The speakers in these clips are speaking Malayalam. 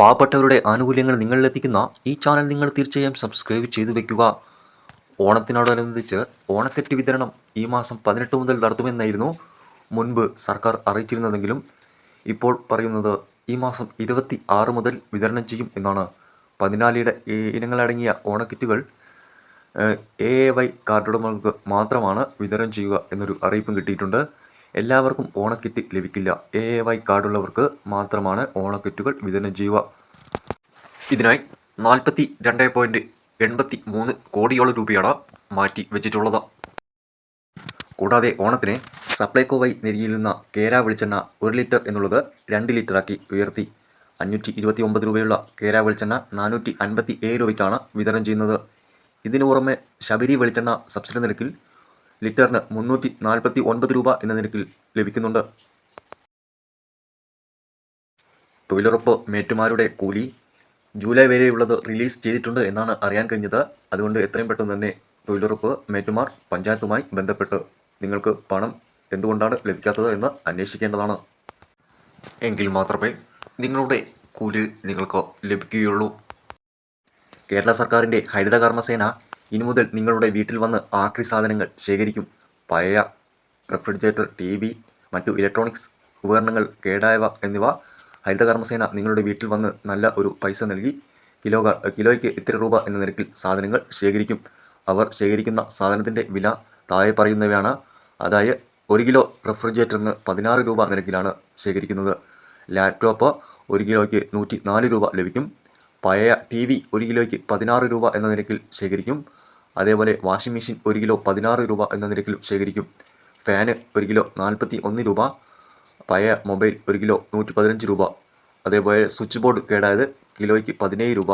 പാവപ്പെട്ടവരുടെ ആനുകൂല്യങ്ങൾ നിങ്ങളിലെത്തിക്കുന്ന ഈ ചാനൽ നിങ്ങൾ തീർച്ചയായും സബ്സ്ക്രൈബ് ചെയ്തു വെക്കുക. ഓണത്തിനോടനുബന്ധിച്ച് ഓണക്കെറ്റ് വിതരണം ഈ മാസം പതിനെട്ട് മുതൽ നടത്തുമെന്നായിരുന്നു മുൻപ് സർക്കാർ അറിയിച്ചിരുന്നതെങ്കിലും ഇപ്പോൾ പറയുന്നത് ഈ മാസം ഇരുപത്തി ആറ് മുതൽ വിതരണം ചെയ്യും എന്നാണ്. പതിനാലിയുടെ ഇനങ്ങളടങ്ങിയ ഓണക്കിറ്റുകൾ എ എ വൈ കാർഡുടമകൾക്ക് മാത്രമാണ് വിതരണം ചെയ്യുക എന്നൊരു അറിയിപ്പും കിട്ടിയിട്ടുണ്ട്. എല്ലാവർക്കും ഓണക്കിറ്റ് ലഭിക്കില്ല. എ എ വൈ കാർഡുള്ളവർക്ക് മാത്രമാണ് ഓണക്കിറ്റുകൾ വിതരണം ചെയ്യുക. ഇതിനായി നാൽപ്പത്തി രണ്ട് പോയിന്റ് എൺപത്തി മൂന്ന് കോടിയോളം രൂപയാണ് മാറ്റി വെച്ചിട്ടുള്ളത്. കൂടാതെ ഓണത്തിന് സപ്ലൈകോ വഴി നിന്ന് കേര വെളിച്ചെണ്ണ ഒരു ലിറ്റർ എന്നുള്ളത് രണ്ട് ലിറ്ററാക്കി ഉയർത്തി. അഞ്ഞൂറ്റി ഇരുപത്തി ഒമ്പത് രൂപയുള്ള കേര വെളിച്ചെണ്ണ നാനൂറ്റി അൻപത്തി ഏഴ് രൂപയ്ക്കാണ് വിതരണം ചെയ്യുന്നത്. ഇതിനു പുറമെ ശബരി വെളിച്ചെണ്ണ സബ്സിഡി നിരക്കിൽ ലിറ്ററിന് മുന്നൂറ്റി നാൽപ്പത്തി ഒൻപത് രൂപ എന്ന നിരക്കിൽ ലഭിക്കുന്നുണ്ട്. തൊഴിലുറപ്പ് മേറ്റുമാരുടെ കൂലി ജൂലൈ വരെയുള്ളത് റിലീസ് ചെയ്തിട്ടുണ്ട് എന്നാണ് അറിയാൻ കഴിഞ്ഞത്. അതുകൊണ്ട് എത്രയും പെട്ടെന്ന് തന്നെ തൊഴിലുറപ്പ് മേറ്റുമാർ പഞ്ചായത്തുമായി ബന്ധപ്പെട്ട് നിങ്ങൾക്ക് പണം എന്തുകൊണ്ടാണ് ലഭിക്കാത്തത് എന്ന് അന്വേഷിക്കേണ്ടതാണ്. എങ്കിൽ മാത്രമേ നിങ്ങളുടെ കൂലി നിങ്ങൾക്ക് ലഭിക്കുകയുള്ളൂ. കേരള സർക്കാരിന്റെ ഹരിത കർമ്മസേന ഇനി മുതൽ നിങ്ങളുടെ വീട്ടിൽ വന്ന് ആക്രി സാധനങ്ങൾ ശേഖരിക്കും. പഴയ റെഫ്രിജറേറ്റർ ടി വി മറ്റു ഇലക്ട്രോണിക്സ് ഉപകരണങ്ങൾ കേടായവ എന്നിവ ഹരിതകർമ്മസേന നിങ്ങളുടെ വീട്ടിൽ വന്ന് നല്ല ഒരു പൈസ നൽകി കിലോ കിലോയ്ക്ക് ഇത്ര രൂപ എന്ന നിരക്കിൽ സാധനങ്ങൾ ശേഖരിക്കും. അവർ ശേഖരിക്കുന്ന സാധനത്തിന്റെ വില താഴെ പറയുന്നവയാണ്. അതായത് ഒരു കിലോ റെഫ്രിജറേറ്ററിന് പതിനാറ് രൂപ നിരക്കിലാണ് ശേഖരിക്കുന്നത്. ലാപ്ടോപ്പ് ഒരു കിലോയ്ക്ക് നൂറ്റി നാല് രൂപ ലഭിക്കും. പഴയ ടി വി ഒരു കിലോയ്ക്ക് പതിനാറ് രൂപ എന്ന നിരക്കിൽ ശേഖരിക്കും. അതേപോലെ വാഷിംഗ് മെഷീൻ ഒരു കിലോ പതിനാറ് രൂപ എന്ന നിരക്കിൽ ശേഖരിക്കും. ഫാന് ഒരു കിലോ നാൽപ്പത്തി ഒന്ന് രൂപ. പഴയ മൊബൈൽ ഒരു കിലോ നൂറ്റി പതിനഞ്ച് രൂപ. അതേപോലെ സ്വിച്ച് ബോർഡ് കേടായത് കിലോയ്ക്ക് പതിനേഴ് രൂപ.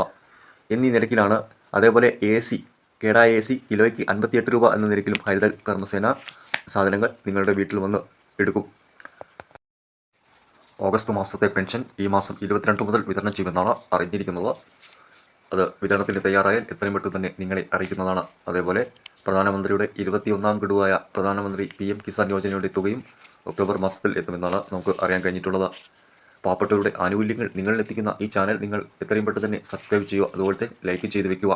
എന്നീ നിരക്കിലാണ്. അതേപോലെ എ സി കേടായ എ സി കിലോയ്ക്ക് അൻപത്തിയെട്ട് രൂപ എന്ന നിരക്കിലും ഹരിത കർമ്മസേന സാധനങ്ങൾ നിങ്ങളുടെ വീട്ടിൽ വന്ന് എടുക്കും. ഓഗസ്റ്റ് മാസത്തെ പെൻഷൻ ഈ മാസം ഇരുപത്തിരണ്ട് മുതൽ വിതരണം ചെയ്യുമെന്നാണ് അറിഞ്ഞിരിക്കുന്നത് അത് വിതരണത്തിന് തയ്യാറായാൽ എത്രയും പെട്ടെന്ന് തന്നെ നിങ്ങളെ അറിയിക്കുന്നതാണ്. അതേപോലെ പ്രധാനമന്ത്രിയുടെ ഇരുപത്തിയൊന്നാം ഗഡുവായ പ്രധാനമന്ത്രി പി എം കിസാൻ യോജനയുടെ തുകയും ഒക്ടോബർ മാസത്തിൽ എത്തുമെന്നാണ് നമുക്ക് അറിയാൻ കഴിഞ്ഞിട്ടുള്ളത്. പാവപ്പെട്ടവരുടെ ആനുകൂല്യങ്ങൾ നിങ്ങളിലെത്തിക്കുന്ന ഈ ചാനൽ നിങ്ങൾ എത്രയും പെട്ടെന്ന് തന്നെ സബ്സ്ക്രൈബ് ചെയ്യുക. അതുപോലെ ലൈക്ക് ചെയ്ത് വെക്കുക.